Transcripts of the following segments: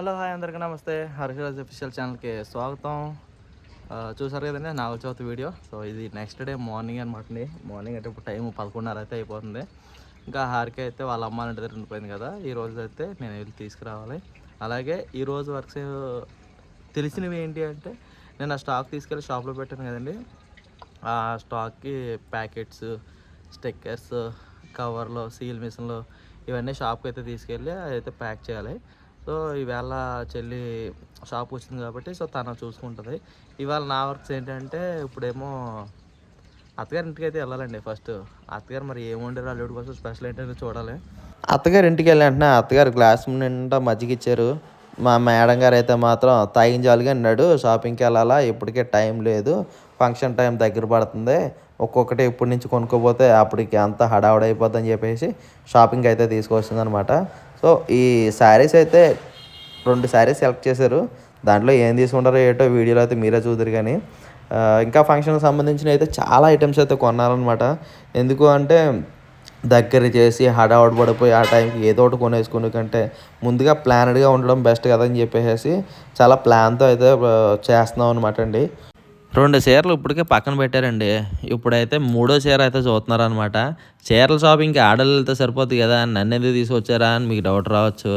Hello hi అందరికీ నమస్తే. హర్షరాజ్ official ఛానల్కి స్వాగతం. చూసారు కదండి నాలుగు చవితి వీడియో సో ఇది నెక్స్ట్ డే మార్నింగ్ అనమాట అండి. మార్నింగ్ అంటే ఇప్పుడు టైం పదకొండున్నర అయితే అయిపోతుంది. ఇంకా హారిక అయితే వాళ్ళ అమ్మ ఇంటి దగ్గర ఉండిపోయింది కదా ఈ రోజు అయితే నేను వెళ్ళి తీసుకురావాలి. అలాగే ఈ రోజు వర్క్స్ తెలిసినవి ఏంటి అంటే నేను ఆ స్టాక్ తీసుకెళ్ళి షాప్లో పెట్టాను కదండి. ఆ స్టాక్కి ప్యాకెట్స్ స్టిక్కర్స్ కవర్లు సీల్ మిషన్లు ఇవన్నీ షాప్కి అయితే తీసుకెళ్ళి అయితే ప్యాక్ చేయాలి. సో ఈవేళ చెల్లి షాప్ వచ్చింది కాబట్టి సో తను చూసుకుంటుంది. ఇవాళ నా వర్క్స్ ఏంటంటే ఇప్పుడేమో అత్తగారి ఇంటికి అయితే వెళ్ళాలండి ఫస్ట్. అత్తగారు మరి ఏం వండారు అల్లుడి కోసం స్పెషల్ ఏంటంటే చూడాలి. అత్తగారి ఇంటికి వెళ్ళి అత్తగారు గ్లాస్ నిండా మజ్జిగ ఇచ్చారు. మా మేడం గారు అయితే మాత్రం తాగించాలిగా అన్నాడు షాపింగ్కి వెళ్ళాలా? ఇప్పటికే టైం లేదు. ఫంక్షన్ టైం దగ్గర పడుతుంది. ఒక్కొక్కటి ఇప్పటి నుంచి కొనుక్కోపోతే అప్పటికి అంతా హడావుడైపోద్దని చెప్పేసి షాపింగ్ అయితే తీసుకొస్తుంది అనమాట సో ఈ శారీస్ అయితే రెండు శారీస్ సెలెక్ట్ చేశారు. దాంట్లో ఏం తీసుకుంటారో ఏటో వీడియోలో అయితే మీరే చూద్దరు కానీ ఇంకా ఫంక్షన్కి సంబంధించిన అయితే చాలా ఐటమ్స్ అయితే కొనాలన్నమాట ఎందుకు అంటే దగ్గర చేసి హడావుడి పడిపోయి ఆ టైంకి ఏదో ఒకటి కొనేసుకునే కంటే ముందుగా ప్లానెడ్గా ఉండడం బెస్ట్ కదా అని చెప్పేసి చాలా ప్లాన్తో అయితే చేస్తున్నాం అనమాట అండి. రెండు చీరలు ఇప్పటికే పక్కన పెట్టారండి. ఇప్పుడైతే మూడో చీర అయితే చూస్తున్నారనమాట చీరల షాపింగ్కి ఆడలు వెళ్తే సరిపోతుంది కదా? నన్ను ఎందుకు తీసుకొచ్చారా అని మీకు డౌట్ రావచ్చు.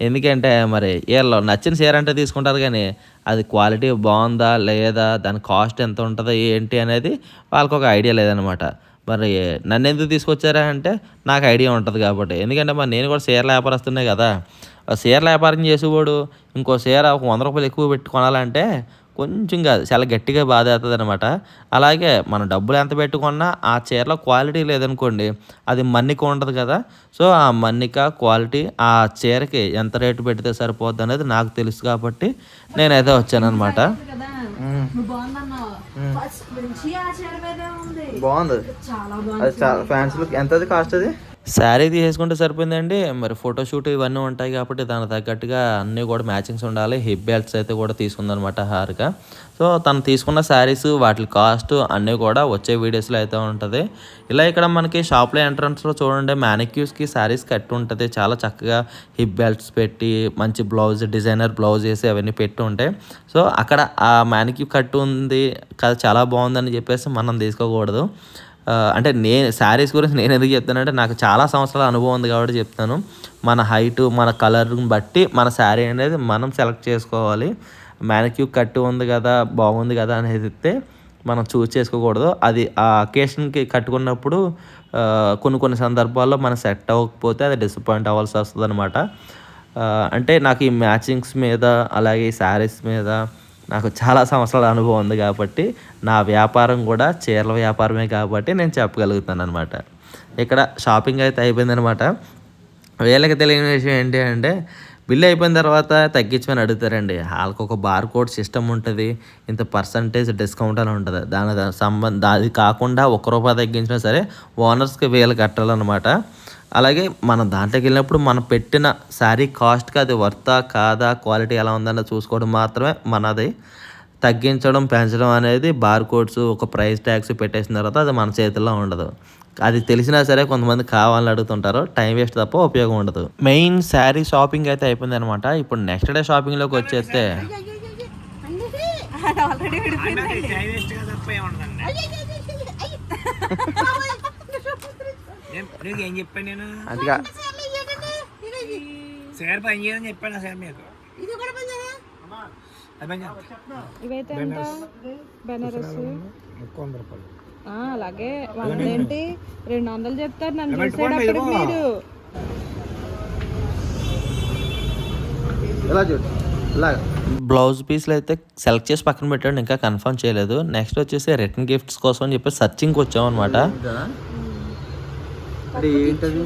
ఎందుకంటే మరి వీళ్ళు నచ్చిన చీర అంటే తీసుకుంటారు కానీ అది క్వాలిటీ బాగుందా? లేదా? దాని కాస్ట్ ఎంత ఉంటుందో? ఏంటి అనేది వాళ్ళకి ఒక ఐడియా లేదనమాట మరి నన్ను ఎందుకు తీసుకొచ్చారా అంటే నాకు ఐడియా ఉంటుంది కాబట్టి. ఎందుకంటే మరి నేను కూడా చీరల వ్యాపారస్తున్నాయి కదా. ఆ చీరల వ్యాపారం చేసేవాడు ఇంకో చీర ఒక వంద రూపాయలు ఎక్కువ పెట్టి కొనాలంటే కొంచెం కాదు చాలా గట్టిగా బాధ అవుతుంది అనమాట అలాగే మనం డబ్బులు ఎంత పెట్టుకున్నా ఆ చీరలో క్వాలిటీ లేదనుకోండి అది మన్నిక ఉండదు కదా. సో ఆ మన్నిక క్వాలిటీ ఆ చీరకి ఎంత రేటు పెడితే సరిపోద్ది అనేది నాకు తెలుసు కాబట్టి నేనైతే వచ్చానమాట కదా నువ్వు బాగుందన్నావు. ఫస్ట్ నుంచి ఆ చీర మీదే ఉంది. బాగుంది. చాలా అది బాగుంది. చాలా ఫ్యాన్స్ ఎంత కాస్ట్ అది? శారీ తీసుకుంటే సరిపోయిందండి. మరి ఫోటోషూట్ ఇవన్నీ ఉంటాయి కాబట్టి దానికి తగ్గట్టుగా అన్నీ కూడా మ్యాచింగ్స్ ఉండాలి. హిప్ బెల్ట్స్ అయితే కూడా తీసుకుందనమాట హారిక. సో తను తీసుకున్న శారీస్ వాటి కాస్ట్ అన్నీ కూడా వచ్చే వీడియోస్లో అయితే ఉంటుంది. ఇలా ఇక్కడ మనకి షాప్లో ఎంట్రన్స్లో చూడండి మ్యానిక్యూస్కి శారీస్ కట్టి ఉంటుంది. చాలా చక్కగా హిప్ బెల్ట్స్ పెట్టి మంచి బ్లౌజ్ డిజైనర్ బ్లౌజ్ వేసి అవన్నీ పెట్టి ఉంటాయి సో అక్కడ ఆ మ్యానిక్యూ కట్టు ఉంది. కదా చాలా బాగుందని చెప్పేసి మనం తీసుకోకూడదు. అంటే నేను శారీస్ గురించి నేను ఎందుకు చెప్తానంటే నాకు చాలా సంవత్సరాల అనుభవం ఉంది కాబట్టి చెప్తాను. మన హైటు మన కలర్ని బట్టి మన శారీ అనేది మనం సెలెక్ట్ చేసుకోవాలి. మ్యానిక్యూ కట్టు ఉంది కదా బాగుంది కదా అనేది ఇస్తే మనం చూస్ చేసుకోకూడదు. అది ఆ అకేషన్కి కట్టుకున్నప్పుడు కొన్ని కొన్ని సందర్భాల్లో మనం సెట్ అవ్వకపోతే అది డిసప్పాయింట్ అవ్వాల్సి వస్తుంది అనమాట అంటే నాకు ఈ మ్యాచింగ్స్ మీద అలాగే ఈ శారీస్ మీద నాకు చాలా సంవత్సరాల అనుభవం ఉంది కాబట్టి నా వ్యాపారం కూడా చీరల వ్యాపారమే కాబట్టి నేను చెప్పగలుగుతాను అనమాట ఇక్కడ షాపింగ్ అయితే అయిపోయిందనమాట వీళ్ళకి తెలియని విషయం ఏంటి అంటే బిల్ అయిపోయిన తర్వాత తగ్గించమని అడుగుతారండి. వాళ్ళకి ఒక బార్ కోడ్ సిస్టమ్ ఉంటుంది. ఇంత పర్సంటేజ్ డిస్కౌంట్ అని ఉంటుంది. దాని సంబంధ అది కాకుండా ఒక్క రూపాయి తగ్గించినా సరే ఓనర్స్కి వేలు కట్టాలన్నమాట. అలాగే మనం దాంట్లోకి వెళ్ళినప్పుడు మనం పెట్టిన శారీ కాస్ట్కి అది వర్తా కాదా క్వాలిటీ ఎలా ఉందన్న చూసుకోవడం మాత్రమే మనది. తగ్గించడం పెంచడం అనేది బార్ కోడ్స్ ఒక ప్రైస్ ట్యాక్స్ పెట్టేసిన తర్వాత అది మన చేతిలో ఉండదు. అది తెలిసినా సరే కొంతమంది కావాలని అడుగుతుంటారు. టైం వేస్ట్ తప్ప ఉపయోగం ఉండదు. మెయిన్ శారీ షాపింగ్ అయితే అయిపోయింది అనమాట ఇప్పుడు నెక్స్ట్ డే షాపింగ్లోకి వచ్చేస్తే ఏం చెప్పాను నేను? సార్ పని చెప్పాను సార్ మీకు. ఇవైతే ఎంత? బెనారస్. ముక్కు వంద రూపాయలు. అలాగే. వంద ఏంటి? రెండు వందలు చెప్తారు నన్ను చూసేటప్పటికి మీరు. చూడు బ్లౌజ్ పీస్లు అయితే సెలెక్ట్ చేసి పక్కన పెట్టాడు ఇంకా కన్ఫర్మ్ చేయలేదు. నెక్స్ట్ వచ్చేసి రిటర్న్ గిఫ్ట్స్ కోసం అని చెప్పి సర్చింగ్కి వచ్చాం అనమాట ఏంటది?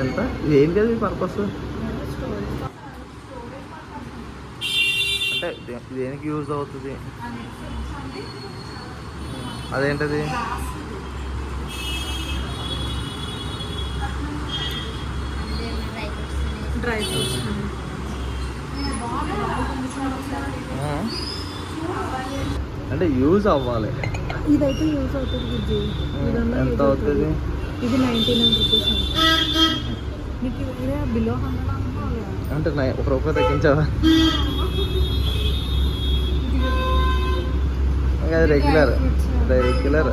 ఎంత? ఏం కదా పర్పస్ అంటే దేనికి యూజ్ అవుతుంది? అదేంటది? డ్రై ఫ్రూట్స్ ఆ. అంటే యూజ్ అవ్వాలి. ఇదైతే యూస్ అవుతుంది ఇదన్నా ఎంత అవుతుంది? ఇది నైంటీ నైన్ రూపీస్ నీకు ఇదే బిలో హండ్రెడ్ అనుకోవాలి అంటే నై- ఒక రూపాయి తగ్గించావా ఇంకా అది రెగ్యులర్ రెగ్యులర్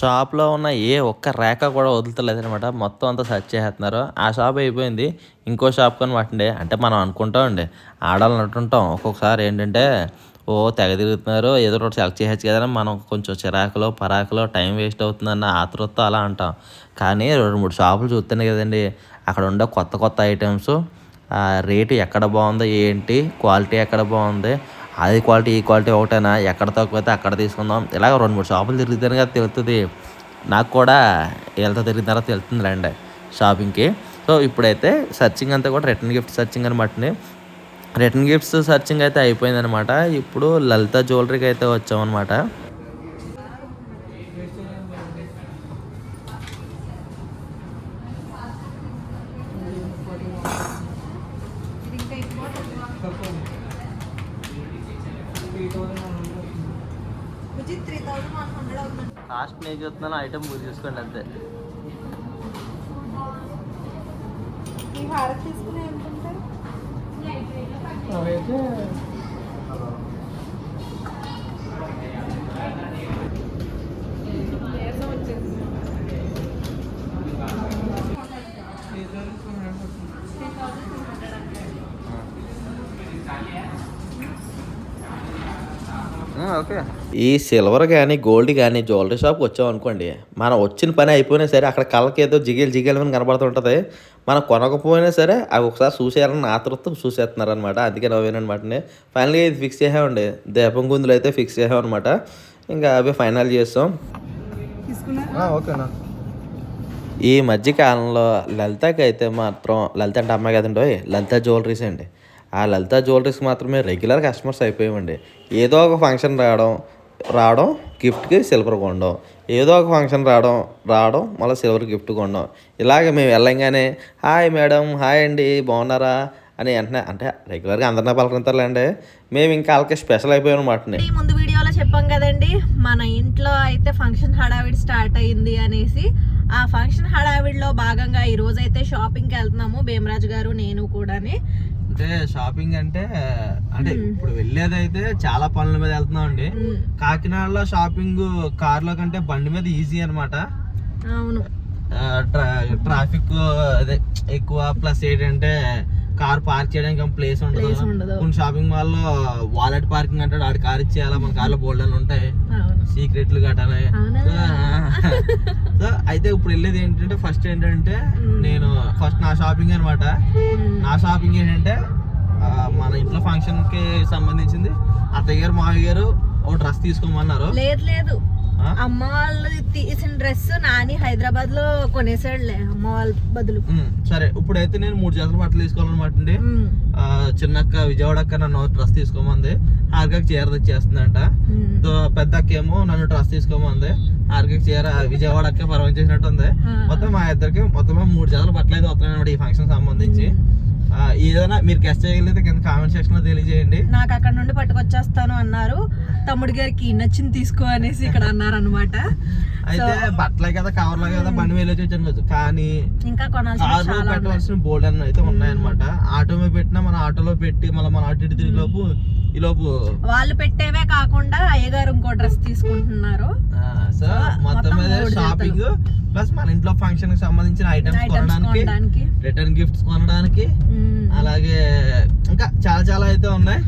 షాప్లో ఉన్న ఏ ఒక్క రేఖ కూడా వదులుతలేదు అనమాట మొత్తం అంతా సెర్చ్ చేసేస్తున్నారు. ఆ షాప్ అయిపోయింది. ఇంకో షాప్ కొని పట్టండి అంటే మనం అనుకుంటామండి ఆడాలని అంటుంటాం. ఒక్కొక్కసారి ఏంటంటే ఓ తెగ తిరుగుతున్నారు. ఏదో ఒకటి సెలెక్ట్ చేయొచ్చు కదా అని మనం కొంచెం చిరాకులో పరాకులో టైం వేస్ట్ అవుతుందన్న ఆతృతతో అలా అంటాం. కానీ రెండు మూడు షాపులు చూస్తున్నాయి కదండి అక్కడ ఉండే కొత్త కొత్త ఐటమ్స్ ఆ రేటు ఎక్కడ బాగుందో ఏంటి క్వాలిటీ ఎక్కడ బాగుంది అది క్వాలిటీ ఈ క్వాలిటీ ఒకటేనా? ఎక్కడ తక్కువైతే అక్కడ తీసుకుందాం. ఇలాగ రెండు మూడు షాపులు తిరుగుతాను కదా తెలుస్తుంది నాకు కూడా వీళ్ళతో తిరిగిన తర్వాత తెలుస్తుందిలేండి షాపింగ్కి. సో ఇప్పుడైతే సర్చింగ్ అంతా కూడా రిటర్న్ గిఫ్ట్ సర్చింగ్ అనమాట రిటర్న్ గిఫ్ట్స్ సర్చింగ్ అయితే అయిపోయిందనమాట ఇప్పుడు లలిత జ్యువెలరీకి అయితే వచ్చామన్నమాట Bujji three thousand one cost నేను చూస్తున్నాను ఐటమ్ మీరు చూసుకోండి అంతే. తీసుకుని ఓకే. ఈ సిల్వర్ కానీ గోల్డ్ కానీ జ్యువెలరీ షాప్కి వచ్చాం అనుకోండి మనం వచ్చిన పని అయిపోయినా సరే అక్కడ కళ్ళకి ఏదో జిగేలు జిగేలు అని కనబడుతుంటుంది. మనం కొనకపోయినా సరే అవి ఒకసారి చూసేయాలని ఆతృత చూసేస్తున్నారు అనమాట అందుకే నవ్వేనమాట ఫైనల్గా ఇది ఫిక్స్ చేసామండి. దీపం గుందులు అయితే ఫిక్స్ చేసామన్నమాట. ఇంకా అవి ఫైనల్ చేస్తాం. ఓకేనా ఈ మధ్య కాలంలో లలితకి అయితే మాత్రం లలిత అంటే అమ్మాయి కదండి ఓయ్, లలిత జ్యువెలరీస్ అండి. ఆ లలిత జ్యువెలరీస్ మాత్రమే రెగ్యులర్ కస్టమర్స్ అయిపోయామండి. ఏదో ఒక ఫంక్షన్ రావడం రావడం గిఫ్ట్కి సిల్వర్ కొనడం. ఏదో ఒక ఫంక్షన్ రావడం రావడం మళ్ళీ సిల్వర్ గిఫ్ట్ కొనడం. ఇలాగ మేము వెళ్ళంగానే హాయ్ మేడం హాయ్ అండి బాగున్నారా? అని వెంటనే అంటే రెగ్యులర్గా అందరినీ పలకరింతారులేండి మేము ఇంకా వాళ్ళకి స్పెషల్ అయిపోయాం అనమాట ఈ ముందు వీడియోలో చెప్పాం కదండి మన ఇంట్లో అయితే ఫంక్షన్ హడావిడి స్టార్ట్ అయింది అనేసి ఆ ఫంక్షన్ హడావిడిలో భాగంగా ఈరోజు అయితే షాపింగ్కి వెళ్తున్నాము భీమరాజు గారు నేను కూడాని. అంటే షాపింగ్ అంటే అంటే ఇప్పుడు వెళ్ళేది అయితే చాలా పనుల మీద వెళ్తున్నాం అండి కాకినాడలో షాపింగ్ కార్లో కంటే బండి మీద ఈజీ అనమాట అవును. ట్రాఫిక్ అదే ఎక్కువ ప్లస్ ఏంటంటే కార్ పార్క్ చేయడానికి ప్లేస్ ఉండదు. ప్లేస్ ఉండదు. కొన్ని షాపింగ్ మాల్లో వాలెట్ పార్కింగ్ అంటాడు. ఆడి కార్ ఇచ్చేయాలా మన కార్లో బోల్డ్ అని ఉంటాయి సీక్రెట్లు? సో అయితే ఇప్పుడు వెళ్ళేది ఏంటంటే ఫస్ట్ ఏంటంటే. నేను ఫస్ట్ నా షాపింగ్ అనమాట నా షాపింగ్ ఏంటంటే మన ఇంట్లో ఫంక్షన్కి సంబంధించింది అత్తయ్య గారు మావయ్య గారు ఒక డ్రెస్ తీసుకోమన్నారు లేదు లేదు? అమ్మ వాళ్ళు తీసిన డ్రెస్ నాని హైదరాబాద్లో కొనేసాడులే. అమ్మ వాళ్ళ బదులు. సరే ఇప్పుడైతే నేను మూడు జతల బట్టలు తీసుకోవాలన్నమాట అండి చిన్నక్క విజయవాడక్క నన్ను డ్రెస్ తీసుకోమంది. హార్గకి చీర తెచ్చేస్తుందంట. పెద్ద అక్క ఏమో నన్ను డ్రెస్ తీసుకోమంది. హార్గకి చీర విజయవాడక్క పర్వం చేసినట్టు ఉంది. మొత్తం మా ఇద్దరికి మొత్తం మూడు జతల బట్టలు అయితే వస్తున్నాయి ఈ ఫంక్షన్ సంబంధించి. ఏదైనా మీరు గెస్ట్ చేయగలిగితే కింద కామెంట్ సెక్షన్లో తెలియజేయండి. నాకు అక్కడ నుండి పట్టుకొచ్చేస్తాను అన్నారు. తమ్ముడి గారికి నచ్చింది తీసుకో అనేసి ఇక్కడ అన్నారు అనమాట అయితే బట్టలే కదా కవర్లే కదా బండి వెళ్ళి వచ్చాను కానీ ఇంకా కొనాల్సిన. పెట్టవలసిన బోల్డ్ అన్న అయితే ఉన్నాయన్నమాట. ఆటో మీద పెట్టినా మన ఆటోలో పెట్టి మళ్ళీ మన ఆటో ఇటు తిరిగి లోపు ఈ లోపు వాళ్ళు పెట్టేవే కాకుండా అయ్యగారు ఇంకో డ్రెస్ తీసుకుంటున్నారు. సో మొత్తం మీద షాపింగ్ ప్లస్ మన ఇంట్లో ఫంక్షన్కి సంబంధించిన ఐటమ్స్ కొనడానికి రిటర్న్ గిఫ్ట్స్ కొనడానికి. అలాగే ఇంకా చాలా చాలా అయితే ఉన్నాయి.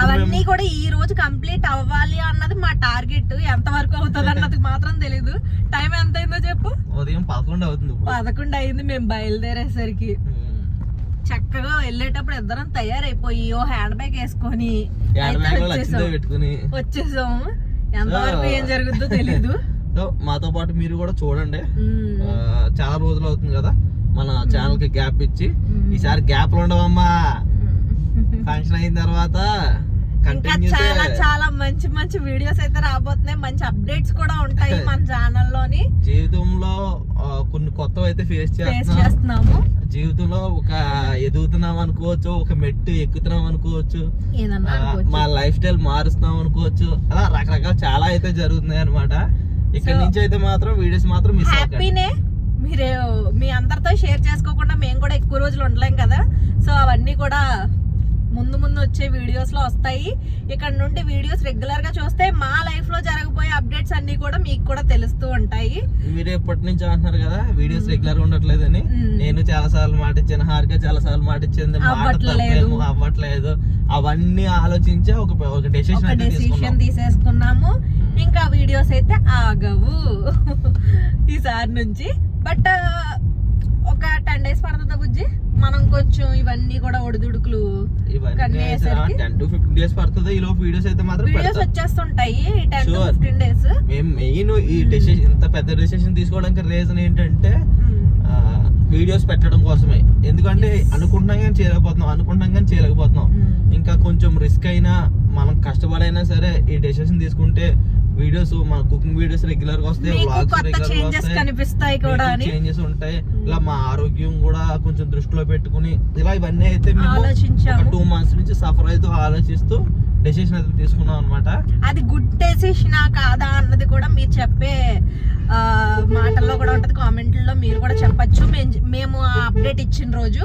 అవన్నీ కూడా ఈ రోజు కంప్లీట్ అవ్వాలి అన్నది మా టార్గెట్ ఎంత వరకు అవుతుంది అన్నది మాత్రం తెలీదు. టైం ఎంత అయిందో చెప్పు. ఉదయం పదకొండు అవుతుంది పదకొండు అయింది మేము బయలుదేరేసరికి. చక్కగా వెళ్ళేటప్పుడు ఇద్దరం తయారైపోయి ఓ హ్యాండ్ బ్యాగ్ వేసుకొని యాడ్ అయితే బ్యాగ్లో లచ్చిందో వచ్చేసాం. పెట్టుకుని. వచ్చేసాం ఎంతవరకు ఏం జరుగుద్దో తెలీదు. సో మాతో పాటు మీరు కూడా చూడండి. చాలా రోజులు అవుతుంది కదా మన ఛానల్కి గ్యాప్ ఇచ్చి. ఈసారి గ్యాప్ ఉండవమ్మా. ఫంక్షన్ అయిన తర్వాత ఇంకా చాలా చాలా మంచి మంచి వీడియోస్ అయితే రాబోతున్నాయి. మంచి అప్డేట్స్ కూడా ఉంటాయి మన ఛానల్లోని జీవితంలో కొన్ని కొత్తవి అయితే ఫేస్ ఫేస్ చేస్తున్నాం. చేస్తున్నాము. జీవితంలో ఒక ఎదుగుతున్నాం అనుకోవచ్చు ఒక మెట్టు ఎక్కుతున్నాం అనుకోవచ్చు. మా లైఫ్ స్టైల్ మారుస్తున్నాం అనుకోవచ్చు. అలా రకరకాల చాలా అయితే జరుగుతున్నాయి అనమాట ఇక్కడ నుంచి అయితే మాత్రం వీడియోస్ మాత్రం మిస్ హ్యాపీనే మీరు మీ అందరితో షేర్ చేసుకోకుండా మేము కూడా ఎక్కువ రోజులు ఉండలేం కదా. సో అవన్నీ కూడా ముందు ముందు వచ్చే వీడియోస్లో వస్తాయి. ఇక్కడ నుండి వీడియోస్ రెగ్యులర్గా చూస్తే మా లైఫ్లో జరగబోయే అప్డేట్స్ అన్ని కూడా మీకు కూడా తెలుస్తూ ఉంటాయి. మీరు ఎప్పటి నుంచి అంటున్నారు కదా వీడియోస్ రెగ్యులర్గా ఉండట్లేదని. నేను చాలా సార్లు మాట ఇచ్చాను హారిక చాలా సార్లు మాట ఇచ్చింది మాట అవ్వట్లేదు. అవ్వట్లేదు అవన్నీ ఆలోచించే ఒక ఒక డెసిషన్ తీసేసుకున్నాము. ఇంకా వీడియోస్ అయితే ఆగవు. ఈసారి నుంచి. బట్ ఒక టెన్ డేస్ పడుతుందా బుజ్జి? మనం కొంచెం ఇవన్నీ కూడా ఒడిదుడుకులు? టెన్ టు ఫిఫ్టీన్ డేస్ పడుతుంది? ఈ లోపు వీడియోస్ అయితే మాత్రం వీడియోస్ వచ్చేస్తుంటాయి టెన్ టు. ఫిఫ్టీన్ డేస్ మేము మెయిన్ ఈ డెసిషన్ ఇంత పెద్ద డెసిషన్ తీసుకోవడానికి రీజన్ ఏంటంటే వీడియోస్ పెట్టడం కోసమే. ఎందుకంటే. అనుకుంటున్నాం కానీ చేయలేకపోతున్నాం అనుకుంటున్నాం కానీ చేయలేకపోతున్నాం. ఇంకా కొంచెం రిస్క్ అయినా మనం కష్టపడైనా సరే ఈ డెసిషన్ తీసుకుంటే వీడియోస్ మన కుకింగ్ వీడియోస్ రెగ్యులర్గా వస్తాయి వ్లాగ్స్ రెగ్యులర్గా కనిపిస్తాయి కూడా అని చేంజెస్ ఉంటాయి. ఇలా మా ఆరోగ్యం కూడా కొంచెం దృష్టిలో పెట్టుకుని ఇలా ఇవన్నీ అయితే మేము ఆలోచించాము. టూ మంత్స్ నుంచి సఫర్ అవుతూ ఆలోచిస్తూ డెసిషన్ అయితే తీసుకున్నాం అనమాట అది గుడ్ డెసిషన్ కాదా అన్నది కూడా మీరు చెప్పే మాటల్లో కూడా ఉంటది. కామెంట్లో మీరు కూడా చెప్పచ్చు. మేము మేము ఆ అప్డేట్ ఇచ్చిన రోజు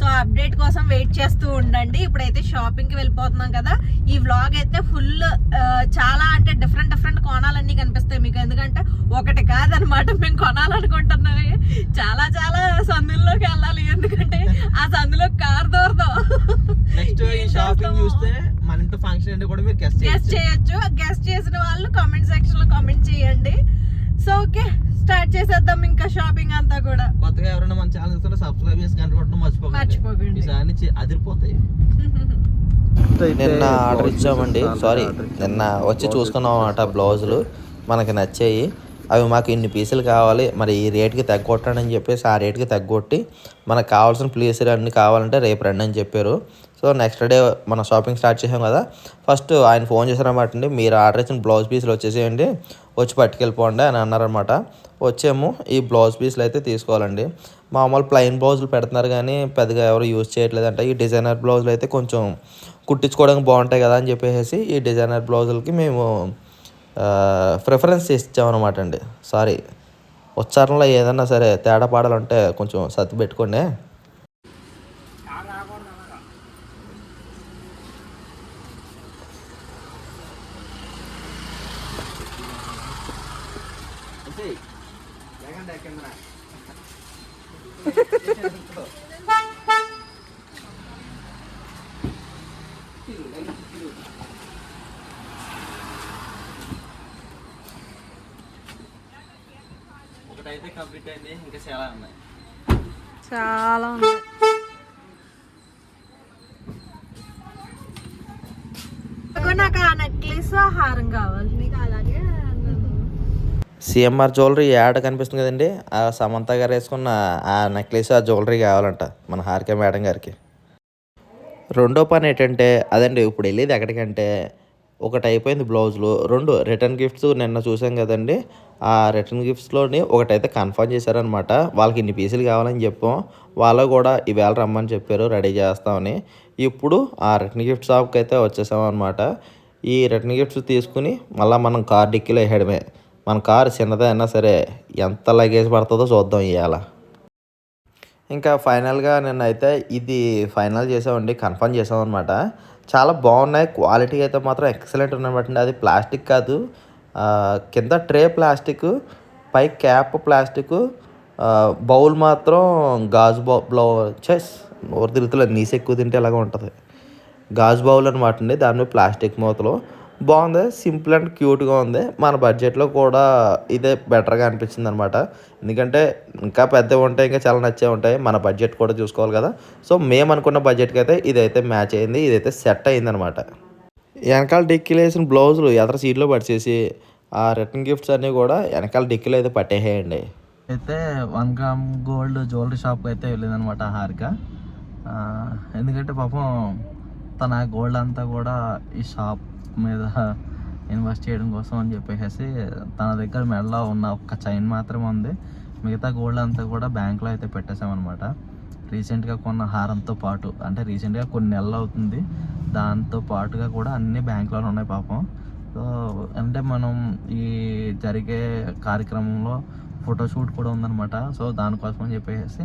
సో అప్డేట్ కోసం వెయిట్ చేస్తూ ఉండండి. ఇప్పుడైతే షాపింగ్కి వెళ్ళిపోతున్నాం కదా. ఈ వ్లాగ్ అయితే ఫుల్ చాలా అంటే డిఫరెంట్ డిఫరెంట్ కోణాలన్నీ కనిపిస్తాయి మీకు. ఎందుకంటే ఒకటి కాదనమాట మేము కొనాలనుకుంటున్నవి చాలా చాలా సందుల్లోకి వెళ్ళాలి. ఎందుకంటే ఆ సందులో కార్ దూరదాం. నెక్స్ట్ ఈ షాపింగ్ చూస్తే మన ఇంట్లో ఫంక్షన్ అంటే కూడా మీరు గెస్ట్ చేయొచ్చు. గెస్ట్ చేసిన వాళ్ళు కామెంట్ సెక్షన్లో కామెంట్ చేయండి సో ఓకే చేసేద్దాం ఇంకా షాపింగ్ అంతా కూడా. కొత్తగా ఎవరైనా మన ఛానల్ చూస్తే సబ్స్క్రైబ్ చేసి గంట కొట్టడం మర్చిపోకండి. మర్చిపోకండి. ఈసారి అదిరిపోతాయి. నిన్న ఆర్డర్ ఇచ్చామండి. సారీ నిన్న వచ్చి చూసుకున్నాం అన్నమాట బ్లౌజులు. మనకి నచ్చాయి. అవి మాకు ఇన్ని పీసులు కావాలి. మరి ఈ రేట్కి తగ్గొట్టండి అని చెప్పేసి ఆ రేట్కి తగ్గొట్టి మనకు కావాల్సిన ప్లేసులు అన్నీ కావాలంటే రేపు రండి అని చెప్పారు. సో నెక్స్ట్ డే మనం షాపింగ్ స్టార్ట్ చేసాం కదా. ఫస్ట్ ఆయన ఫోన్ చేశారన్నమాట అండి. మీరు ఆర్డర్ ఇచ్చిన బ్లౌజ్ పీసులు వచ్చేసేయండి. వచ్చి పట్టుకెళ్ళిపోండి అని అన్నారనమాట వచ్చాము ఈ బ్లౌజ్ పీసులు అయితే తీసుకోవాలండి. మామూలు ప్లెయిన్ బ్లౌజులు పెడుతున్నారు కానీ పెద్దగా ఎవరు యూజ్ చేయట్లేదంట. ఈ డిజైనర్ బ్లౌజులు అయితే కొంచెం కుట్టించుకోవడానికి బాగుంటాయి కదా అని చెప్పేసి ఈ డిజైనర్ బ్లౌజులకి మేము ప్రిఫరెన్స్ ఇచ్చామన్నమాట అండి. సారీ. ఉచ్చారణలో ఏదన్నా సరే తేడా పాడాలంటే కొంచెం సర్ది పెట్టుకోండి. ఒకటైతే కంప్లీట్ అయింది ఇంకా చాలా ఉన్నాయి చాలా ఉంది నాకు ఆ నెక్లెస్ హారం కావాలి నీకు అలాగే సిఎంఆర్ జ్యువెలరీ యాడ్ కనిపిస్తుంది కదండి? ఆ సమంత గారు వేసుకున్న ఆ నెక్లెస్ ఆ జ్యువెలరీ కావాలంట మన హారిక మేడం గారికి. రెండో పని ఏంటంటే అదండి ఇప్పుడు వెళ్ళేది ఎక్కడికంటే ఒకటి అయిపోయింది బ్లౌజులు. రెండు రిటర్న్ గిఫ్ట్స్ నిన్న చూసాం కదండి. ఆ రిటర్న్ గిఫ్ట్స్లోని ఒకటైతే కన్ఫర్మ్ చేశారనమాట వాళ్ళకి ఇన్ని పీసులు కావాలని చెప్పాం. వాళ్ళు కూడా ఈవేళ రమ్మని చెప్పారు రెడీ చేస్తామని. ఇప్పుడు ఆ రిటర్న్ గిఫ్ట్ షాప్కి అయితే వచ్చేసాం అనమాట ఈ రిటర్న్ గిఫ్ట్స్ తీసుకుని మళ్ళీ మనం కార్ డిక్కీలో వేయడమే. మన కారు చిన్నదైనా సరే ఎంత లగేజ్ పడుతుందో చూద్దాం ఇవాళ ఇంకా ఫైనల్గా నిన్న అయితే ఇది ఫైనల్ చేసామండి కన్ఫర్మ్ చేసాం అనమాట చాలా బాగున్నాయి క్వాలిటీ అయితే మాత్రం ఎక్సలెంట్ ఉన్నమాట అది ప్లాస్టిక్ కాదు కింద ట్రే ప్లాస్టిక్ పై క్యాప్ ప్లాస్టిక్ బౌల్ మాత్రం గాజు బౌ బ్లౌ చెస్ నోరు తిరుగుతులేదు నీసు ఎక్కువ తింటే ఇలాగ ఉంటుంది. గాజు బౌల్ అనమాట అండి దాని మీద ప్లాస్టిక్ మూతలు. బాగుంది. సింపుల్ అండ్ క్యూట్గా ఉంది. మన బడ్జెట్లో కూడా ఇదే బెటర్గా అనిపించింది అనమాట ఎందుకంటే ఇంకా పెద్దవి ఉంటాయి ఇంకా చాలా నచ్చే ఉంటాయి. మన బడ్జెట్ కూడా చూసుకోవాలి కదా. సో మేము అనుకున్న బడ్జెట్కి అయితే ఇదైతే మ్యాచ్ అయింది. ఇదైతే సెట్ అయింది అనమాట వెనకాల డిక్కీలు వేసిన బ్లౌజులు ఎదర సీట్లో పడిచేసి ఆ రిటర్న్ గిఫ్ట్స్ అన్నీ కూడా వెనకాల డిక్కీలు అయితే పట్టేసేయండి. అయితే వన్ గ్రామ్ గోల్డ్ జ్యువెలరీ షాప్కి అయితే వెళ్ళిందనమాట హారిక. ఎందుకంటే పాపం తన గోల్డ్ అంతా కూడా ఈ షాప్ మీద ఇన్వెస్ట్ చేయడం కోసం అని చెప్పేసి తన దగ్గర మెడలో ఉన్న ఒక్క చైన్ మాత్రమే ఉంది. మిగతా గోల్డ్ అంతా కూడా బ్యాంక్లో అయితే పెట్టేసామన్నమాట రీసెంట్గా కొన్న హారంతో పాటు అంటే రీసెంట్గా కొన్ని నెలలు అవుతుంది. దాంతో పాటుగా కూడా అన్ని బ్యాంకులోనే ఉన్నాయి పాపం. సో అంటే మనం ఈ జరిగే కార్యక్రమంలో ఫోటోషూట్ కూడా ఉందన్నమాట. సో దానికోసం అని చెప్పేసి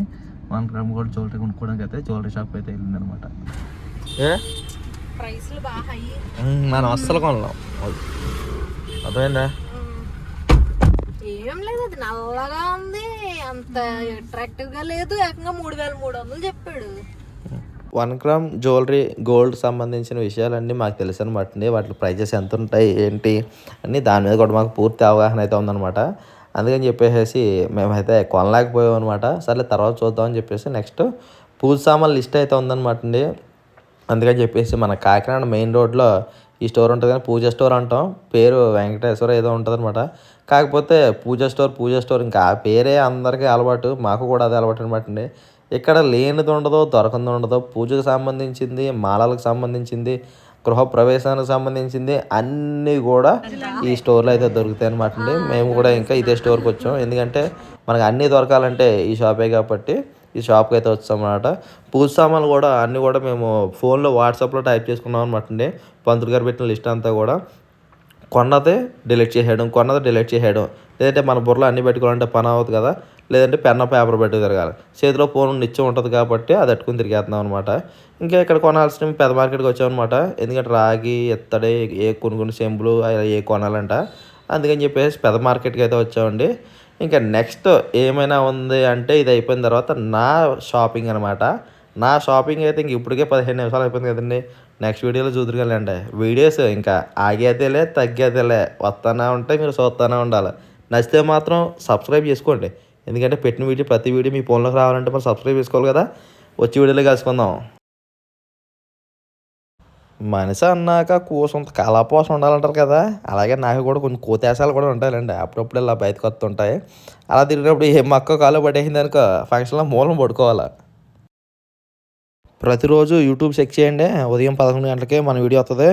మనం కూడా గోల్డ్ జ్యువెలరీ కొనుక్కోవడానికి అయితే జ్యువెలరీ షాప్ అయితే వెళ్ళిందనమాట ఏ? ప్రైస్లు బాగా హై. మనం అస్సలు కొనలేం. అర్థమైందా? ఏం లేదు అది నల్లగా ఉంది. అంత అట్రాక్టివ్గా లేదు. ఏకంగా మూడు వేల మూడు వందలు చెప్పాడు. వన్ గ్రామ్ జ్యువెలరీ గోల్డ్ సంబంధించిన విషయాలన్నీ మాకు తెలుసు అనమాట వాటి ప్రైజెస్ ఎంత ఉంటాయి ఏంటి అన్నీ దాని మీద కూడా మాకు పూర్తి అవగాహన అయితే ఉందన్నమాట. అందుకని చెప్పేసి మేమైతే కొనలేకపోయాం అనమాట సర్లే తర్వాత చూద్దామని చెప్పేసి నెక్స్ట్ పూజ సామాన్ లిస్ట్ అయితే ఉందన్నమాట అండి. అందుకని చెప్పేసి మన కాకినాడ మెయిన్ రోడ్లో ఈ స్టోర్ ఉంటుంది కానీ పూజ స్టోర్ అంటాం. పేరు వెంకటేశ్వర ఏదో ఉంటుంది అనమాట కాకపోతే పూజ స్టోర్ పూజ స్టోర్ ఇంకా ఆ పేరే అందరికీ అలవాటు. మాకు కూడా అదే అలవాటు అనమాట అండి. ఇక్కడ లేనిది ఉండదు దొరకంది ఉండదు పూజకు సంబంధించింది మాలలకు సంబంధించింది గృహ ప్రవేశానికి సంబంధించింది అన్నీ కూడా ఈ స్టోర్లో అయితే దొరుకుతాయి అనమాట అండి. మేము కూడా ఇంకా ఇదే స్టోర్కి వచ్చాం. ఎందుకంటే మనకు అన్నీ దొరకాలంటే ఈ షాపే కాబట్టి ఈ షాప్కి అయితే వచ్చాం అనమాట పూజ సామాన్లు కూడా అన్నీ కూడా మేము ఫోన్లో వాట్సాప్లో టైప్ చేసుకున్నాం అనమాట అండి. పంతులు గారు పెట్టిన లిస్ట్ అంతా కూడా. కొన్నదే డిలీట్ చేసేయడం కొన్నది డిలీట్ చేసేయడం. లేదంటే మన బుర్రలో అన్ని పెట్టుకోవాలంటే పని అవ్వదు కదా. లేదంటే పెన్న పేపర్ పెట్టి తిరగాలి. చేతిలో ఫోన్ నిత్యం ఉంటుంది కాబట్టి అది అట్టుకుని తిరిగేస్తున్నాం అనమాట ఇంకా ఇక్కడ కొనాల్సిన పెద్ద మార్కెట్కి వచ్చామన్నమాట ఎందుకంటే రాగి ఎత్తడి ఏ కొన్ని కొన్ని సెంబులు అవి ఏ కొనాలంట. అందుకని చెప్పేసి పెద్ద మార్కెట్కి అయితే వచ్చామండి. ఇంకా నెక్స్ట్ ఏమైనా ఉంది అంటే ఇది అయిపోయిన తర్వాత నా షాపింగ్ అనమాట నా షాపింగ్ అయితే ఇంక ఇప్పటికే పదిహేను నిమిషాలు అయిపోయింది కదండి. నెక్స్ట్ వీడియోలో చూదురుగాలండి వీడియోస్ ఇంకా ఆగేదేలే తగ్గేదేలే. వస్తానే ఉంటే మీరు చూస్తూనే ఉండాలి. నచ్చితే మాత్రం సబ్స్క్రైబ్ చేసుకోండి. ఎందుకంటే పెట్టిన వీడియో ప్రతి వీడియో మీ ఫోన్లోకి రావాలంటే మనం సబ్స్క్రైబ్ చేసుకోవాలి కదా. వచ్చే వీడియోలో కలుసుకుందాం. మనిషి అన్నాక కూసం కళాపోసం ఉండాలంటారు కదా. అలాగే నాకు కూడా కొన్ని కోతేశాలు కూడా ఉంటాయండి అప్పుడప్పుడు ఇలా బయటకు వస్తుంటాయి. అలా తిరిగినప్పుడు ఏ మక్క కాలు పడేసింది అనుకో ఫంక్షన్లో మూలం పడుకోవాలి. ప్రతిరోజు యూట్యూబ్ చెక్ చేయండి. ఉదయం పదకొండు గంటలకే మన వీడియో వస్తుంది